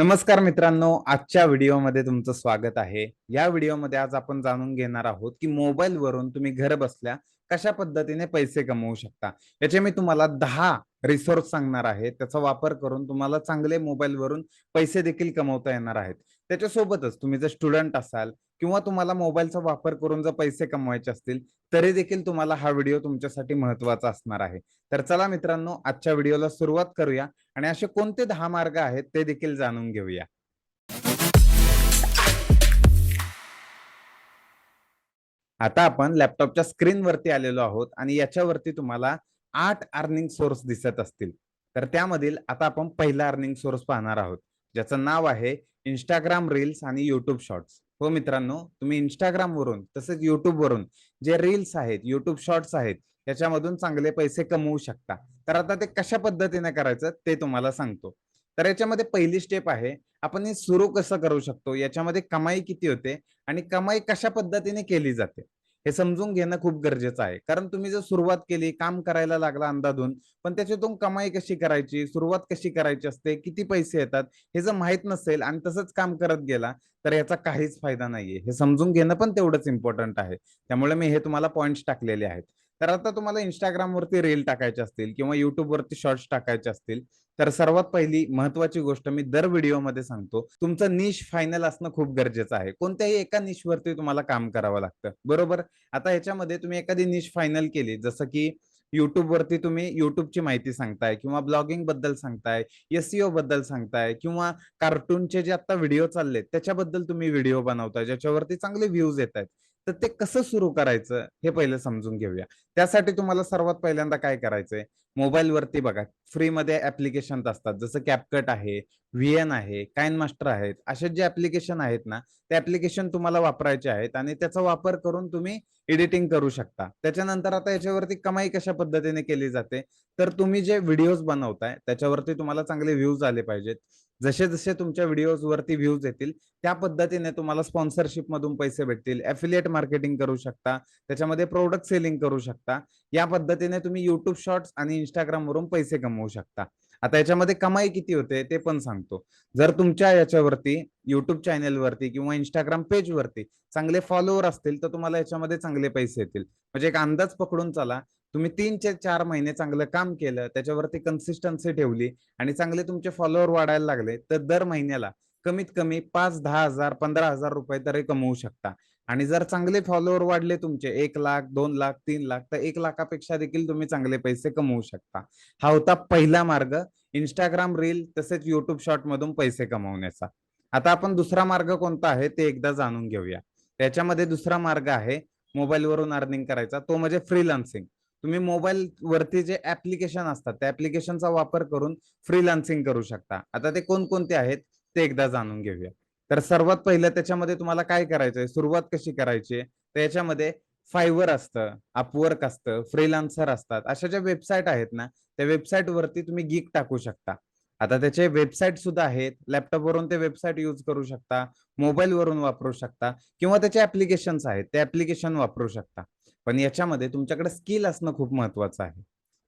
नमस्कार मित्रांनो आजच्या व्हिडिओमध्ये तुमचं स्वागत आहे. या व्हिडिओमध्ये आज आपण जाणून घेणार आहोत की मोबाईल वरून तुम्ही घर बसल्या कशा पद्धतीने पैसे कमवू शकता. याचे मी तुम्हाला दहा रिसोर्स सांगणार आहे. त्याचा वापर करून तुम्हाला चांगले मोबाईल वरून पैसे देखील कमवता येणार आहेत. त्याच्यासोबतच तुम्ही जर स्टुडंट असाल किंवा तुम्हाला मोबाईलचा वापर करून जर पैसे कमवायचे असतील तरी देखील तुम्हाला हा व्हिडिओ तुमच्यासाठी महत्त्वाचा असणार आहे. तर चला मित्रांनो आजच्या व्हिडिओला सुरुवात करूया आणि असे कोणते दहा मार्ग आहेत ते देखील जाणून घेऊया. आता आपण लॅपटॉपच्या स्क्रीनवरती आलेलो आहोत आणि याच्यावरती तुम्हाला आठ अर्निंग सोर्स दिसत असतील. तर त्यामधील आता आपण पहिला अर्निंग सोर्स पाहणार आहोत. ज्याचं नाव आहे इंस्टाग्राम रील्स आणि युट्यूब शॉर्ट्स हो मित्रांनो तुम्ही इंस्टाग्राम वरून तसेच युट्यूब वरून जे रील्स आहेत युट्यूब शॉर्ट्स आहेत याच्यामधून चांगले पैसे कमवू शकता. तर आता ते कशा पद्धतीने करायचं ते तुम्हाला सांगतो. तर याच्यामध्ये पहिली स्टेप आहे आपण हे सुरू कसं करू शकतो? याच्यामध्ये कमाई किती होते? आणि कमाई कशा पद्धतीने केली जाते? हे समजून घेणं खूप गरजेचं आहे. कारण तुम्ही जर सुरुवात केली काम करायला लागला अंदाधून पण त्याच्यातून कमाई कशी करायची सुरुवात कशी करायची असते किती पैसे येतात हे जर माहीत नसेल आणि तसंच काम करत गेला तर याचा काहीच फायदा नाहीये. हे समजून घेणं पण तेवढंच इम्पॉर्टंट आहे. त्यामुळे मी हे तुम्हाला पॉईंट्स टाकलेले आहेत. तर आता तुम्हाला इंस्टाग्राम वरती रील टाकायचे असतील किंवा युट्यूबवरती शॉर्ट्स टाकायचे असतील तर सर्वात पहिली महत्वाची गोष्ट मी दर व्हिडिओमध्ये सांगतो. तुमचं निश फायनल असणं खूप गरजेचं आहे. कोणत्याही एका निश वरती तुम्हाला काम करावं लागतं. बरोबर? आता ह्याच्यामध्ये तुम्ही एखादी निश फायनल केली जसं की युट्यूबवरती तुम्ही युट्यूबची माहिती सांगताय किंवा ब्लॉगिंगबद्दल सांगताय एसईओ बद्दल सांगताय किंवा कार्टूनचे जे आता व्हिडिओ चाललेत त्याच्याबद्दल तुम्ही व्हिडिओ बनवताय ज्याच्यावरती चांगले व्ह्यूज येत आहेत तर ते कसं सुरू करायचं हे पहिले समजून घेऊया. त्यासाठी तुम्हाला सर्वात पहिल्यांदा काय करायचंय? मोबाईल वरती बघा फ्रीमध्ये ऍप्लिकेशन असतात. जसं कॅपकट आहे व्हीएन आहे काइन मास्टर आहेत असे जे ऍप्लिकेशन आहेत ना ते ऍप्लिकेशन तुम्हाला वापरायचे आहेत आणि त्याचा वापर करून तुम्ही एडिटिंग करू शकता. त्याच्यानंतर आता याच्यावरती कमाई कशा पद्धतीने केली जाते? तर तुम्ही जे व्हिडिओज बनवताय त्याच्यावरती तुम्हाला चांगले व्ह्यूज आले पाहिजेत. जसे जसे तुमच्या व्हिडिओज वरती व्ह्यूज येतील त्या पद्धतीने तुम्हाला स्पॉन्सरशिप मधून पैसे भेटतील. ऍफिलिएट मार्केटिंग करू शकता त्याच्यामध्ये प्रोडक्ट सेलिंग करू शकता. या पद्धतीने तुम्ही युट्यूब शॉर्ट्स आणि इंस्टाग्राम वरून पैसे कमवू शकता. आता याच्यामध्ये कमाई किती होते ते पण सांगतो. जर तुमच्या याच्यावरती युट्यूब चॅनेल वरती किंवा इंस्टाग्राम पेज वरती चांगले फॉलोअर असतील तर तुम्हाला याच्यामध्ये चांगले पैसे येतील. म्हणजे एक अंदाज पकडून चला तुम्ही तीन ते चार महिने चांगलं काम केलं त्याच्यावरती कन्सिस्टन्सी ठेवली आणि चांगले तुमचे फॉलोअर वाढायला लागले तर दर महिन्याला कमीत कमी पाच दहा हजार पंधरा हजार रुपये तरी कमवू शकता. आणि जर चांगले फॉलोअर वाढले तुमचे एक लाख दोन लाख तीन लाख तर एक लाखापेक्षा देखील तुम्ही चांगले पैसे कमवू शकता. हा होता पहिला मार्ग इंस्टाग्राम रील तसेच युट्यूब शॉर्ट मधून पैसे कमवण्याचा. आता आपण दुसरा मार्ग कोणता आहे ते एकदा जाणून घेऊया. त्याच्यामध्ये दुसरा मार्ग आहे मोबाईल वरून अर्निंग करायचा तो म्हणजे फ्रीलान्सिंग तुम्ही मोबाईल वरती जे ऍप्लिकेशन असतात त्या ऍप्लिकेशनचा वापर करून फ्रीलान्सिंग करू शकता. आता ते कोणकोणते आहेत ते एकदा जाणून घेऊया. तर सर्वात पहिलं त्याच्यामध्ये तुम्हाला काय करायचंय? सुरुवात कशी करायची? तर याच्यामध्ये फायवर असतं अपवर्क असतं फ्रीलान्सर असतात. अशा ज्या वेबसाईट आहेत ना त्या वेबसाईट वरती तुम्ही गीक टाकू शकता. आता त्याचे वेबसाईट सुद्धा आहेत. लॅपटॉप वरून ते वेबसाईट युज करू शकता मोबाईल वरून वापरू शकता किंवा त्याचे ऍप्लिकेशन्स आहेत ते ऍप्लिकेशन वापरू शकता. पण याच्यामध्ये तुमच्याकडे स्किल असणं खूप महत्वाचं आहे.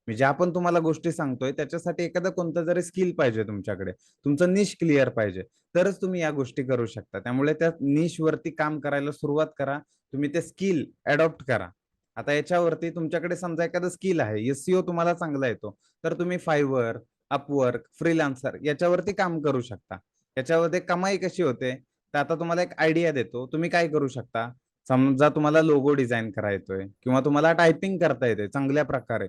मी ज्या पण तुम्हाला गोष्टी सांगतोय त्याच्यासाठी एखादं कोणतं जरी स्किल पाहिजे तुमच्याकडे तुमचं निश क्लिअर पाहिजे तरच तुम्ही या गोष्टी करू शकता. त्यामुळे त्या निश वरती काम करायला सुरुवात करा तुम्ही ते स्किल अडॉप्ट करा. आता याच्यावरती तुमच्याकडे समजा एखादं स्किल आहे एससीओ तुम्हाला चांगला येतो तर तुम्ही फायवर अपवर्क फ्रीलान्सर याच्यावरती काम करू शकता. याच्यावरती कमाई कशी होते तर आता तुम्हाला एक आयडिया देतो तुम्ही काय करू शकता? समजा तुम्हाला लोगो डिझाईन करायचोय किंवा तुम्हाला टायपिंग करता येते चांगल्या प्रकारे.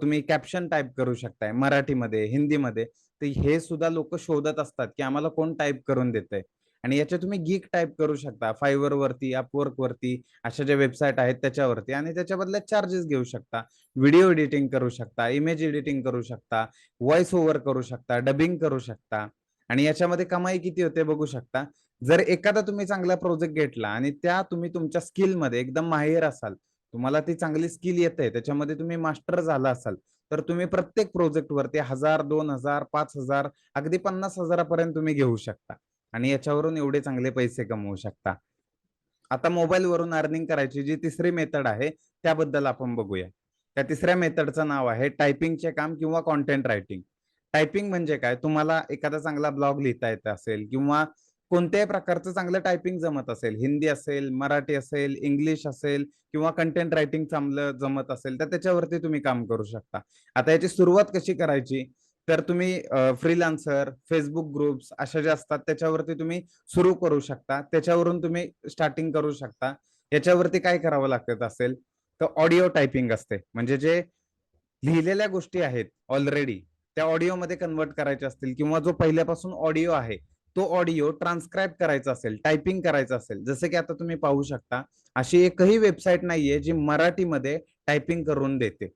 तुम्ही कॅप्शन टाईप करू शकताय मराठीमध्ये हिंदीमध्ये. तर हे सुद्धा लोक शोधत असतात की आम्हाला कोण टाईप करून देतंय. आणि याचे तुम्ही गीक टाईप करू शकता. फायवर वरती अपवर्क वरती अशा ज्या वेबसाईट आहेत त्याच्यावरती. आणि त्याच्या बदल्यात चार्जेस घेऊ शकता. व्हिडिओ एडिटिंग करू शकता इमेज एडिटिंग करू शकता व्हॉइस ओव्हर करू शकता डबिंग करू शकता. आणि याच्यामध्ये कमाई किती होते बघू शकता. जर एखादा तुम्ही चांगला प्रोजेक्ट घेतला आणि त्या तुम्ही तुमच्या स्किलमध्ये एकदम माहेर असाल तुम्हाला ती चांगली स्किल येते त्याच्यामध्ये तुम्ही मास्टर झाला असाल तर तुम्ही प्रत्येक प्रोजेक्ट वरती हजार दोन हजार पाच हजार अगदी पन्नास हजारापर्यंत तुम्ही घेऊ शकता आणि याच्यावरून एवढे चांगले पैसे कमवू शकता. आता मोबाईल वरून अर्निंग करायची जी तिसरी मेथड आहे त्याबद्दल आपण बघूया. त्या तिसऱ्या मेथडचं नाव आहे टायपिंगचे काम किंवा कॉन्टेंट रायटिंग टायपिंग म्हणजे काय? तुम्हाला एखादा चांगला ब्लॉग लिहिता येत असेल किंवा कोणत्याही प्रकारचं चांगलं टायपिंग जमत असेल. हिंदी असेल मराठी असेल इंग्लिश असेल किंवा कंटेंट रायटिंग चांगलं जमत असेल तर त्याच्यावरती तुम्ही काम करू शकता. आता याची सुरुवात कशी करायची? तर तुम्ही फ्रीलान्सर फेसबुक ग्रुप्स अशा ज्या असतात त्याच्यावरती तुम्ही सुरू करू शकता. त्याच्यावरून तुम्ही स्टार्टिंग करू शकता. याच्यावरती काय करावं लागत असेल? तर ऑडिओ टायपिंग असते. म्हणजे जे लिहिलेल्या गोष्टी आहेत ऑलरेडी त्या ऑडिओमध्ये कन्वर्ट करायच्या असतील किंवा जो पहिल्यापासून ऑडिओ आहे तो ऑडिओ ट्रान्सक्राईब करायचा असेल टायपिंग करायचा असेल जसं की आता तुम्ही पाहू शकता अशी एकही वेबसाईट नाहीये जी मराठीमध्ये टायपिंग करून देते.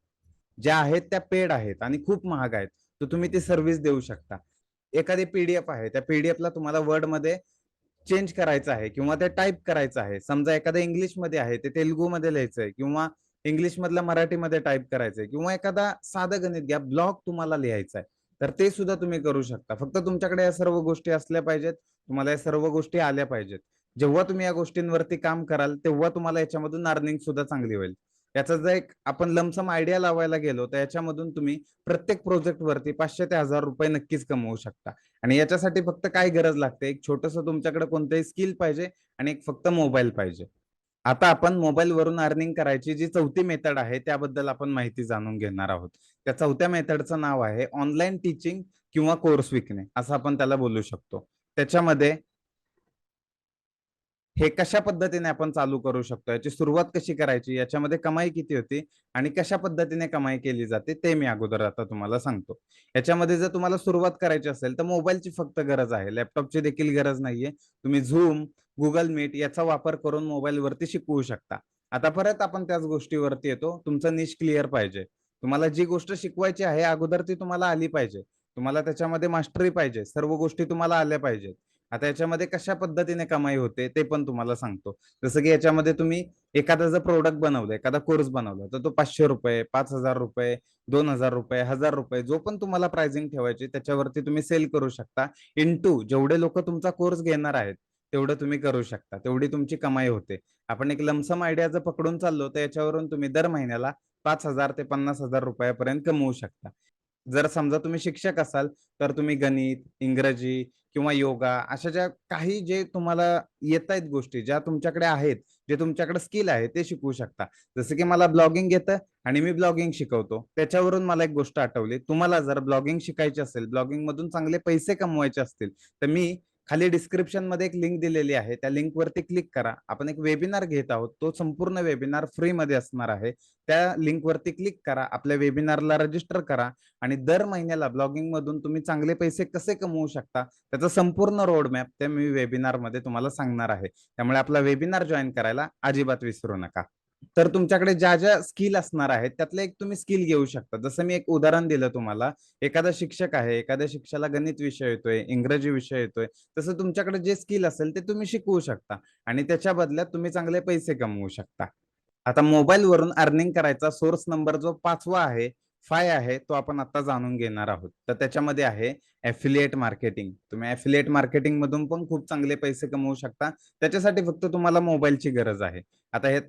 ज्या आहेत त्या पेड आहेत आणि खूप महाग आहेत. तर तुम्ही ती सर्व्हिस देऊ शकता. एखादी पीडीएफ आहे त्या पीडीएफला तुम्हाला वर्डमध्ये चेंज करायचं आहे किंवा ते टाईप करायचं आहे. समजा एखादं इंग्लिशमध्ये आहे ते तेलुगूमध्ये लिहायचंय किंवा इंग्लिशमधलं मराठीमध्ये टाईप करायचंय किंवा एखादा साधं गणित घ्या ब्लॉग तुम्हाला लिहायचा आहे तर ते सुद्धा तुम्ही करू शकता. फक्त तुमच्याकडे या सर्व गोष्टी असल्या पाहिजेत. तुम्हाला या सर्व गोष्टी आल्या पाहिजेत. जेव्हा तुम्ही या गोष्टींवरती काम कराल तेव्हा तुम्हाला याच्यामधून अर्निंग सुद्धा चांगली होईल. याचा जर एक आपण लमसम आयडिया लावायला गेलो तर याच्यामधून तुम्ही प्रत्येक प्रोजेक्ट वरती पाचशे ते हजार रुपये नक्कीच कमवू शकता. आणि याच्यासाठी फक्त काय गरज लागते? एक छोटस तुमच्याकडे कोणतंही स्किल पाहिजे आणि एक फक्त मोबाईल पाहिजे. आता आपण मोबाईल वरून अर्निंग करायची जी चौथी मेथड आहे त्याबद्दल आपण माहिती जाणून घेणार आहोत. त्या चौथ्या मेथडचं नाव आहे ऑनलाईन टीचिंग किंवा कोर्स विकणे असं आपण त्याला बोलू शकतो. त्याच्यामध्ये हे कशा पद्धतीने आपण चालू करू शकतो याची सुरुवात कशी करायची याच्यामध्ये कमाई किती होती आणि कशा पद्धतीने कमाई केली जाते ते मी अगोदर आता तुम्हाला सांगतो. याच्यामध्ये जर तुम्हाला सुरुवात करायची असेल तर मोबाईलची फक्त गरज आहे. लॅपटॉपची देखील गरज नाहीये. तुम्ही झूम गुगल मीट याचा वापर करून मोबाईलवरती शिकवू शकता. आता परत आपण त्याच गोष्टीवरती येतो. तुमचं निश क्लिअर पाहिजे. तुम्हाला जी गोष्ट शिकवायची आहे अगोदर ती तुम्हाला आली पाहिजे. तुम्हाला त्याच्यामध्ये मास्टरी पाहिजे. सर्व गोष्टी तुम्हाला आल्या पाहिजेत. आता याच्यामध्ये कशा पद्धतीने कमाई होते ते पण तुम्हाला सांगतो. जसं की याच्यामध्ये तुम्ही एखादा जर प्रोडक्ट बनवलं एखादा कोर्स बनवला तर तो पाचशे रुपये पाच हजार रुपये दोन हजार रुपये हजार रुपये जो पण तुम्हाला प्राइसिंग ठेवायची त्याच्यावरती तुम्ही सेल करू शकता. इंटू जेवढे लोक तुमचा कोर्स घेणार आहेत तेवढं तुम्ही करू शकता. तेवढी तुमची कमाई होते. आपण एक लमसम आयडिया जर पकडून चाललो तर याच्यावरून तुम्ही दर महिन्याला पाच हजार ते पन्नास हजार रुपयापर्यंत कमवू शकता. जर समजा तुम्ही शिक्षक असाल तर तुम्ही गणित इंग्रजी किंवा योगा अशा ज्या काही जे तुम्हाला येत आहेत गोष्टी ज्या तुमच्याकडे आहेत जे तुमच्याकडे स्किल आहे ते शिकवू शकता. जसं की मला ब्लॉगिंग येतं आणि मी ब्लॉगिंग शिकवतो. त्याच्यावरून मला एक गोष्ट आठवली. तुम्हाला जर ब्लॉगिंग शिकायची असेल ब्लॉगिंग मधून चांगले पैसे कमवायचे असतील तर मी खाली डिस्क्रिप्शनमध्ये एक लिंक दिलेली आहे. त्या लिंक वरती क्लिक करा. आपण एक वेबिनार घेत आहोत. तो संपूर्ण वेबिनार फ्री मध्ये असणार आहे. त्या लिंक वरती क्लिक करा. आपल्या वेबिनारला रजिस्टर करा आणि दर महिन्याला ब्लॉगिंग मधून तुम्ही चांगले पैसे कसे कमवू शकता त्याचा संपूर्ण रोड मॅप ते मी वेबिनारमध्ये तुम्हाला सांगणार आहे. त्यामुळे आपला वेबिनार जॉईन करायला अजिबात विसरू नका. तर तुमच्याकडे ज्या ज्या स्किल असणार आहेत त्यातलं एक तुम्ही स्किल घेऊ शकता. जसं मी एक उदाहरण दिलं तुम्हाला. एखादा शिक्षक आहे एखाद्या शिक्षकाला गणित विषय येतोय इंग्रजी विषय येतोय. तसं तुमच्याकडे जे स्किल असेल ते तुम्ही शिकवू शकता आणि त्याच्या बदल्यात तुम्ही चांगले पैसे कमवू शकता. आता मोबाईल वरून अर्निंग करायचा सोर्स नंबर जो पाचवा आहे फाय आहे तो आपण आता जाणून घेणार आहोत. तर त्याच्यामध्ये आहे ऍफिलिएट मार्केटिंग. तुम्ही ऍफिलिएट मार्केटिंग मधून पण खूप चांगले पैसे कमवू शकता. त्याच्यासाठी फक्त तुम्हाला मोबाईलची गरज आहे. आता हे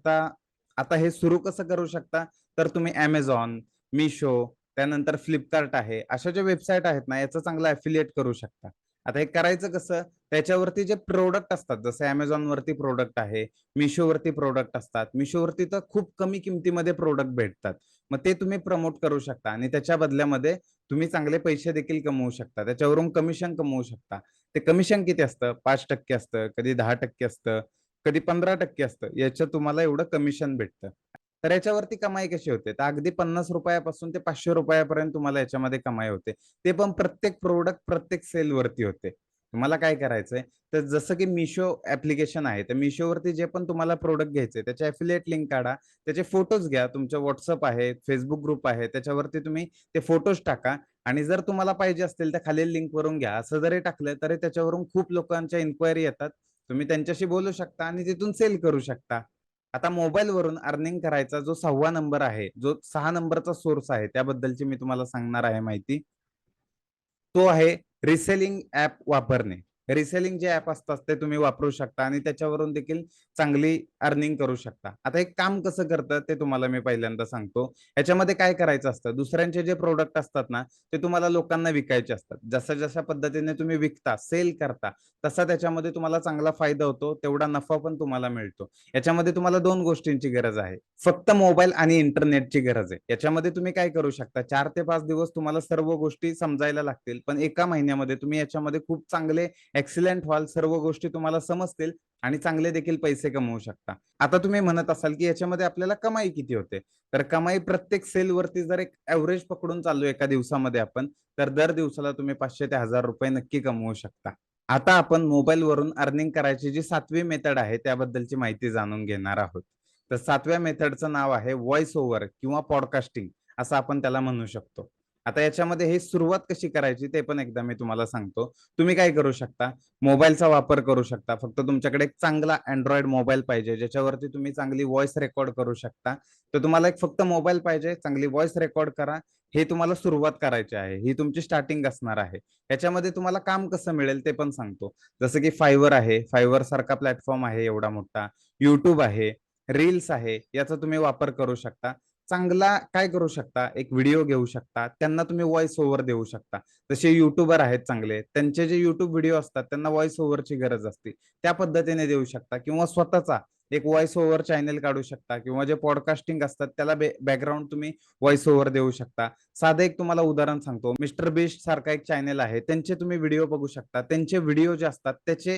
आता हे सुरू कसं करू शकता? तर तुम्ही अमेझॉन मिशो त्यानंतर फ्लिपकार्ट आहे. अशा ज्या वेबसाईट आहेत ना याचं चांगलं ऍफिलिएट करू शकता. आता हे करायचं कसं? त्याच्यावरती जे प्रोडक्ट असतात जसे अमेझॉन वरती प्रोडक्ट आहे मिशो वरती प्रोडक्ट असतात. मिशोवरती तर खूप कमी किमतीमध्ये प्रोडक्ट भेटतात. मग ते तुम्ही प्रमोट करू शकता आणि त्याच्या बदल्यामध्ये तुम्ही चांगले पैसे देखील कमवू शकता. त्याच्यावरून कमिशन कमवू शकता. ते कमिशन किती असतं? पाच टक्के असतं कधी दहा टक्के असतं कधी पंधरा टक्के असतं. याच्यात तुम्हाला एवढं कमिशन भेटतं. तर याच्यावरती कमाई कशी होते? तर अगदी पन्नास रुपयापासून ते पाचशे रुपयापर्यंत तुम्हाला याच्यामध्ये कमाई होते. ते पण प्रत्येक प्रोडक्ट प्रत्येक सेल वरती होते. तुम्हाला काय करायचंय? तर जसं की मिशो ऍप्लिकेशन आहे तर मिशोवरती जे पण तुम्हाला प्रोडक्ट घ्यायचे त्याचे अफिलिएट लिंक काढा. त्याचे फोटोज घ्या. तुमच्या व्हॉट्सअप आहे फेसबुक ग्रुप आहे त्याच्यावरती तुम्ही ते फोटोज टाका. आणि जर तुम्हाला पाहिजे असतील तर खालील लिंक वरून घ्या. असं जरी टाकलं तरी त्याच्यावरून खूप लोकांच्या इन्क्वायरी येतात. तुम्ही त्यांच्याशी बोलू शकता आणि तिथून सेल करू शकता. आता मोबाईल वरून अर्निंग करायचा जो सहावा नंबर आहे जो सहा नंबरचा सोर्स आहे त्याबद्दलची मी तुम्हाला सांगणार आहे माहिती. तो आहे रिसेलिंग ऍप वापरणे. रिसेलिंग जे ऍप असतात ते तुम्ही वापरू शकता आणि त्याच्यावरून देखील चांगली अर्निंग करू शकता. आता एक काम कसं करतं ते तुम्हाला मी पहिल्यांदा सांगतो. याच्यामध्ये काय करायचं असतं दुसऱ्यांचे जे प्रोडक्ट असतात ना ते तुम्हाला लोकांना विकायचे असतात. जसं जशा पद्धतीने तुम्ही विकता सेल करता तसा त्याच्यामध्ये तुम्हाला चांगला फायदा होतो तेवढा नफा पण तुम्हाला मिळतो. याच्यामध्ये तुम्हाला दोन गोष्टींची गरज आहे. फक्त मोबाईल आणि इंटरनेटची गरज आहे. याच्यामध्ये तुम्ही काय करू शकता चार ते पाच दिवस तुम्हाला सर्व गोष्टी समजायला लागतील पण एका महिन्यामध्ये तुम्ही याच्यामध्ये खूप चांगले एक्सिलेंट व्हाल सर्व गोष्टी तुम्हाला समजतील आणि चांगले देखील पैसे कमवू शकता. आता तुम्ही म्हणत असाल की याच्यामध्ये आपल्याला कमाई किती होते? तर कमाई प्रत्येक सेलवरती जर एक ऍव्हरेज पकडून चाललो एका दिवसामध्ये आपण तर दर दिवसाला तुम्ही पाचशे ते हजार रुपये नक्की कमवू शकता. आता आपण मोबाईल वरून अर्निंग करायची जी सातवी मेथड आहे त्याबद्दलची माहिती जाणून घेणार आहोत. तर सातव्या मेथडचं नाव आहे व्हॉइस ओव्हर किंवा पॉडकास्टिंग असं आपण त्याला म्हणू शकतो. आता याच्यामध्ये हे सुरुवात कशी करायची ते पण एकदा मी तुम्हाला सांगतो. तुम्ही काय करू शकता? मोबाईलचा वापर करू शकता. फक्त तुमच्याकडे एक चांगला अँड्रॉइड मोबाईल पाहिजे ज्याच्यावरती तुम्ही चांगली व्हॉइस रेकॉर्ड करू शकता. तर तुम्हाला एक फक्त मोबाईल पाहिजे चांगली व्हॉइस रेकॉर्ड करा. हे तुम्हाला सुरुवात करायची आहे. ही तुमची स्टार्टिंग असणार आहे. याच्यामध्ये तुम्हाला काम कसं मिळेल ते पण सांगतो. जसं की फायवर आहे. फायवर सारखा प्लॅटफॉर्म आहे एवढा मोठा. युट्यूब आहे. रील्स आहे. याचा तुम्ही वापर करू शकता. चांगला काय करू शकता? एक व्हिडिओ घेऊ शकता. त्यांना तुम्ही व्हॉइस ओव्हर देऊ शकता. जसे युट्यूबर आहेत चांगले त्यांचे जे युट्यूब व्हिडिओ असतात त्यांना व्हॉइस ओव्हरची गरज असते. त्या पद्धतीने देऊ शकता किंवा स्वतःचा एक व्हॉइस ओव्हर चॅनेल काढू शकता किंवा जे पॉडकास्टिंग असतात त्याला बॅकग्राऊंड तुम्ही व्हॉइस ओव्हर देऊ शकता. साधं एक तुम्हाला उदाहरण सांगतो. मिस्टर बिस्ट सारखा एक चॅनेल आहे. त्यांचे तुम्ही व्हिडिओ बघू शकता. त्यांचे व्हिडिओ जे असतात त्याचे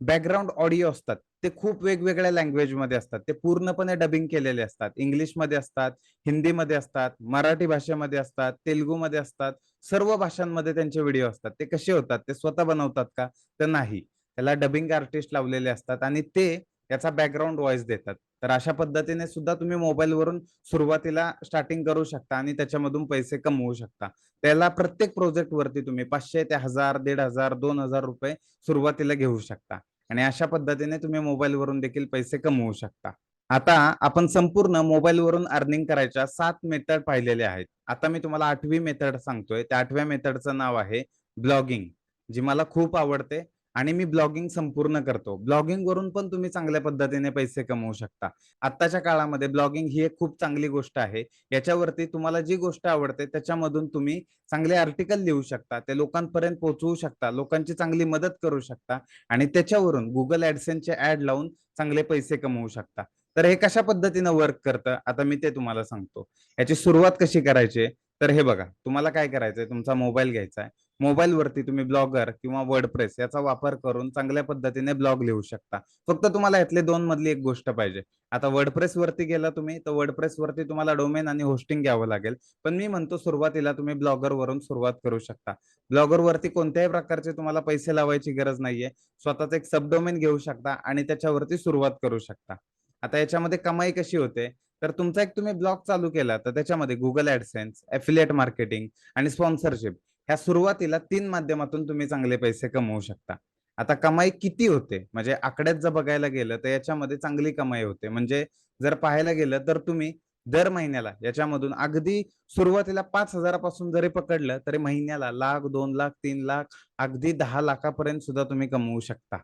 बॅकग्राऊंड ऑडिओ असतात. ते खूप वेगवेगळ्या लँग्वेजमध्ये असतात. ते पूर्णपणे डबिंग केलेले असतात. इंग्लिशमध्ये असतात हिंदीमध्ये असतात मराठी भाषेमध्ये असतात तेलुगूमध्ये असतात. सर्व भाषांमध्ये त्यांचे व्हिडिओ असतात. ते कसे होतात? ते स्वतः बनवतात का? तर नाही. त्याला डबिंग आर्टिस्ट लावलेले असतात. आणि ते याचा बॅकग्राऊंड व्हॉइस देतात. तर अशा पद्धतीने सुद्धा तुम्ही मोबाईलवरून सुरुवातीला स्टार्टिंग करू शकता आणि त्याच्यामधून पैसे कमवू शकता. त्याला प्रत्येक प्रोजेक्ट वरती तुम्ही पाचशे ते हजार दीड हजार दोन हजार रुपये सुरुवातीला घेऊ शकता. आणि अशा पद्धतीने तुम्ही मोबाईलवरून देखील पैसे कमवू शकता. आता आपण संपूर्ण मोबाईलवरून अर्निंग करायच्या सात मेथड पाहिलेले आहेत. आता मी तुम्हाला आठवी मेथड सांगतोय. त्या आठव्या मेथडचं नाव आहे ब्लॉगिंग जी मला खूप आवडते. आणि मी ब्लॉगिंग संपूर्ण करतो. ब्लॉगिंग वरून पण तुम्ही चांगल्या पद्धतीने पैसे कमवू शकता. आत्ताच्या काळामध्ये ब्लॉगिंग ही एक खूप चांगली गोष्ट आहे. याच्यावरती तुम्हाला जी गोष्ट आवडते त्याच्यामधून तुम्ही चांगले आर्टिकल लिहू शकता. ते लोकांपर्यंत पोहोचवू शकता. लोकांची चांगली मदत करू शकता. आणि त्याच्यावरून गुगल ऍडसेनचे ऍड लावून चांगले पैसे कमवू शकता. तर हे कशा पद्धतीनं वर्क करतं? आता मी ते तुम्हाला सांगतो. याची सुरुवात कशी करायची? तर हे बघा. तुम्हाला काय करायचंय? तुमचा मोबाईल घ्यायचा आहे मोबाईल वरती तुम्ही ब्लॉगर किंवा वर्डप्रेस याचा वापर करून चांगल्या पद्धतीने ब्लॉग लिहू शकता. फक्त तुम्हाला यातले दोन मधली एक गोष्ट पाहिजे. आता वर्डप्रेस वरती गेला तुम्ही तर वर्डप्रेस वरती तुम्हाला डोमेन आणि होस्टिंग घ्यावं लागेल. पण मी म्हणतो सुरुवातीला तुम्ही ब्लॉगर वरून सुरुवात करू शकता. ब्लॉगर वरती कोणत्याही प्रकारचे तुम्हाला पैसे लावायची गरज नाहीये. स्वतःच एक सबडोमेन घेऊ शकता आणि त्याच्यावरती सुरुवात करू शकता. आता याच्यामध्ये कमाई कशी होते? तर तुमचा एक तुम्ही ब्लॉग चालू केला तर त्याच्यामध्ये गुगल ऍडसेन्स एफिलिएट मार्केटिंग आणि स्पॉन्सरशिप ह्या सुरुवातीला तीन माध्यमातून तुम्ही चांगले पैसे कमवू शकता. आता कमाई किती होते? म्हणजे आकड्यात जर बघायला गेलं तर याच्यामध्ये चांगली कमाई होते. म्हणजे जर पाहायला गेलं तर तुम्ही दर महिन्याला याच्यामधून अगदी सुरुवातीला पाच हजारापासून जरी पकडलं तरी महिन्याला लाख दोन लाख तीन लाख अगदी दहा लाखापर्यंत सुद्धा तुम्ही कमवू शकता.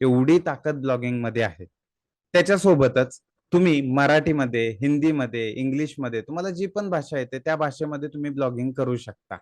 एवढी ताकद ब्लॉगिंगमध्ये आहे. त्याच्यासोबतच तुम्ही मराठीमध्ये हिंदीमध्ये इंग्लिशमध्ये तुम्हाला जी पण भाषा येते त्या भाषेमध्ये तुम्ही ब्लॉगिंग करू शकता.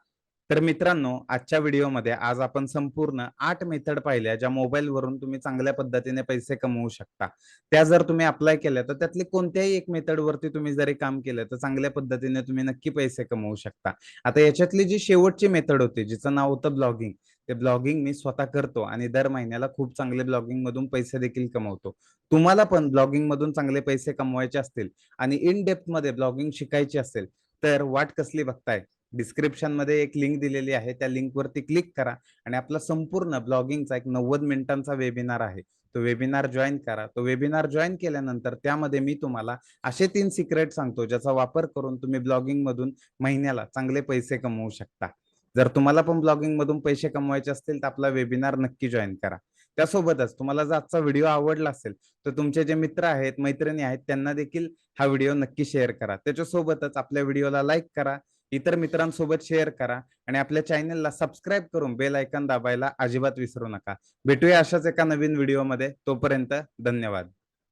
तर मित्रांनो आजच्या व्हिडिओमध्ये आज आपण संपूर्ण आठ मेथड पाहिल्या ज्या मोबाईल वरून तुम्ही चांगल्या पद्धतीने पैसे कमवू शकता. त्या जर तुम्ही अप्लाय केल्या तर त्यातली कोणत्याही एक मेथड वरती तुम्ही जरी काम केलं तर चांगल्या पद्धतीने तुम्ही नक्की पैसे कमवू शकता. आता याच्यातली जी शेवटची मेथड होती जिचं नाव होतं ब्लॉगिंग ते ब्लॉगिंग मी स्वतः करतो आणि दर महिन्याला खूप चांगले ब्लॉगिंग मधून पैसे देखील कमवतो. तुम्हाला पण ब्लॉगिंग मधून चांगले पैसे कमवायचे असतील आणि इन डेप्थमध्ये ब्लॉगिंग शिकायची असेल तर वाट कसली बघताय? डिस्क्रिप्शनमध्ये एक लिंक दिलेली आहे. त्या लिंकवरती क्लिक करा आणि आपला संपूर्ण ब्लॉगिंगचा एक नव्वद मिनिटांचा वेबिनार आहे. तो वेबिनार जॉईन करा. तो वेबिनार जॉईन केल्यानंतर त्यामध्ये मी तुम्हाला असे तीन सिक्रेट सांगतो ज्याचा वापर करून तुम्ही ब्लॉगिंग मधून महिन्याला चांगले पैसे कमवू शकता. जर तुम्हाला पण ब्लॉगिंग मधून पैसे कमवायचे असतील तर आपला वेबिनार नक्की जॉईन करा. त्यासोबतच तुम्हाला जर आजचा व्हिडिओ आवडला असेल तर तुमचे जे मित्र आहेत मैत्रिणी आहेत त्यांना देखील हा व्हिडिओ नक्की शेअर करा. त्याच्यासोबतच आपल्या व्हिडिओला लाईक करा. इतर मित्रांसोबत शेअर करा आणि आपल्या चॅनेलला सबस्क्राईब करून बेल आयकॉन दाबायला अजिबात विसरू नका. भेटूया अशाच एका नवीन व्हिडिओमध्ये तोपर्यंत धन्यवाद.